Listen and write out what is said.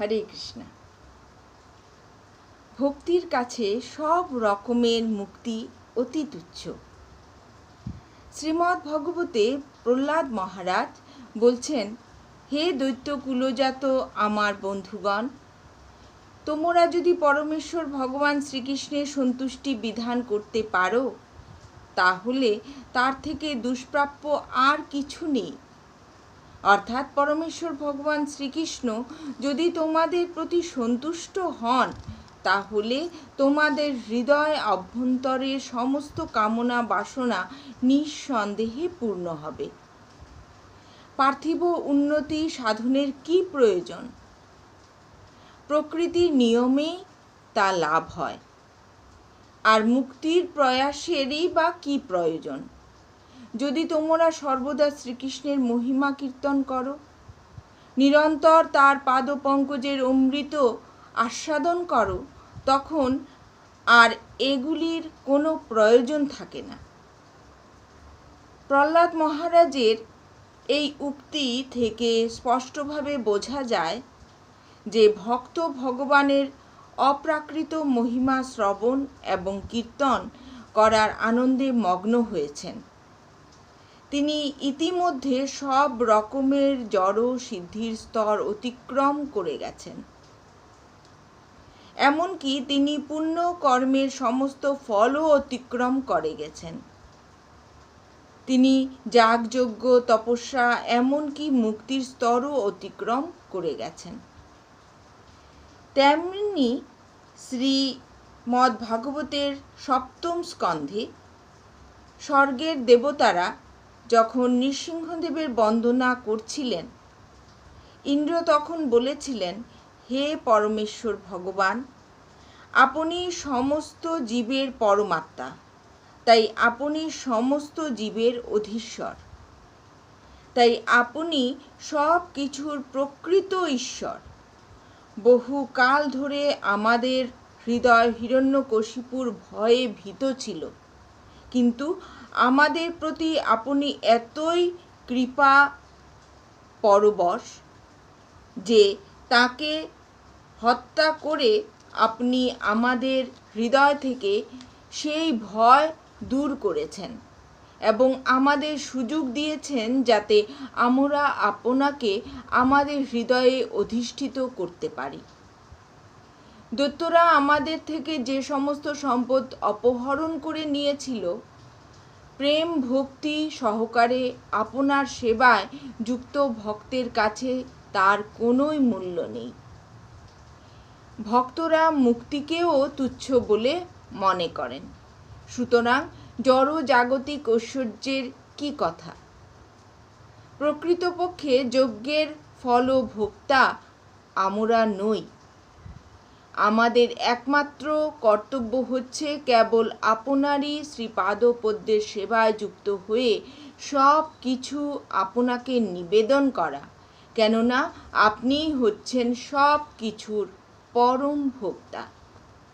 হরে কৃষ্ণ। ভক্তির কাছে সব রকমের মুক্তি অতি তুচ্ছ। শ্রীমদ্ ভগবতে প্রহ্লাদ মহারাজ বলছেন, হে দৈত্য কুলজাত আমার বন্ধুগণ, তোমরা যদি পরমেশ্বর ভগবান শ্রীকৃষ্ণের সন্তুষ্টি বিধান করতে পারো, তাহলে তার থেকে দুষ্প্রাপ্য আর কিছু নেই। অর্থাৎ পরমেশ্বর ভগবান শ্রীকৃষ্ণ যদি তোমাদের প্রতি সন্তুষ্ট হন, তাহলে তোমাদের হৃদয় অভ্যন্তরের সমস্ত কামনা বাসনা নিঃসন্দেহে পূর্ণ হবে। পার্থিব উন্নতি সাধনের কি প্রয়োজন? প্রকৃতির নিয়মে তা লাভ হয়। আর মুক্তির প্রয়াসেরই বা কি প্রয়োজন? যদি তোমরা সর্বদা শ্রীকৃষ্ণের মহিমা কীর্তন করো, নিরন্তর তার পাদপঙ্কজের অমৃত আস্বাদন করো, তখন আর এগুলির কোনো প্রয়োজন থাকে না। প্রহ্লাদ মহারাজের এই উক্তি থেকে স্পষ্টভাবে বোঝা যায় যে ভক্ত ভগবানের অপ্রাকৃত মহিমা শ্রবণ এবং কীর্তন করার আনন্দে মগ্ন হয়েছেন। তিনি ইতিমধ্যে সব রকমের জড় সিদ্ধির স্তর অতিক্রম করে গেছেন। এমনকি তিনি পুণ্য কর্মের সমস্ত ফলও অতিক্রম করে গেছেন। তিনি যাগযজ্ঞ, তপস্যা, এমনকি মুক্তির স্তরও অতিক্রম করে গেছেন। তেমনি শ্রী মদ ভাগবতের সপ্তম স্কন্ধে স্বর্গের দেবতারা যখন নৃসিংহদেবের বন্দনা করছিলেন, ইন্দ্র তখন বলেছিলেন, হে পরমেশ্বর ভগবান, আপনি সমস্ত জীবের পরমাত্মা, তাই আপনি সমস্ত জীবের অধীশ্বর। তাই আপনি সব কিছুর প্রকৃত ঈশ্বর। বহু কাল ধরে আমাদের হৃদয় হিরণ্যকশিপুর ভয়ে ভীত ছিল, কিন্তু আমাদের প্রতি আপনি এতই কৃপা পরবশ যে তাকে হত্যা করে আপনি আমাদের হৃদয় থেকে সেই ভয় দূর করেছেন এবং আমাদের সুযোগ দিয়েছেন যাতে আমরা আপনাকে আমাদের হৃদয়ে অধিষ্ঠিত করতে পারি। দৈত্যরা আমাদের থেকে যে সমস্ত সম্পদ অপহরণ করে নিয়েছিল প্রেম ভক্তি সহকারে আপনার সেবায় যুক্ত ভক্তের কাছে তার কোনোই মূল্য নেই। ভক্তরা মুক্তিকেও তুচ্ছ বলে মনে করেন। সুতরাং জড় জাগতিক ঐশ্বর্যের কি কথা? প্রকৃতপক্ষে যজ্ঞের ফল ভোক্তা আমরা নই। আমাদের একমাত্র কর্তব্য হচ্ছে কেবল আপনারই শ্রীপাদপদ্মের সেবায় যুক্ত হয়ে সব কিছু আপনাকে নিবেদন করা। কেননা আপনিই হচ্ছেন সব কিছুর পরম ভোক্তা।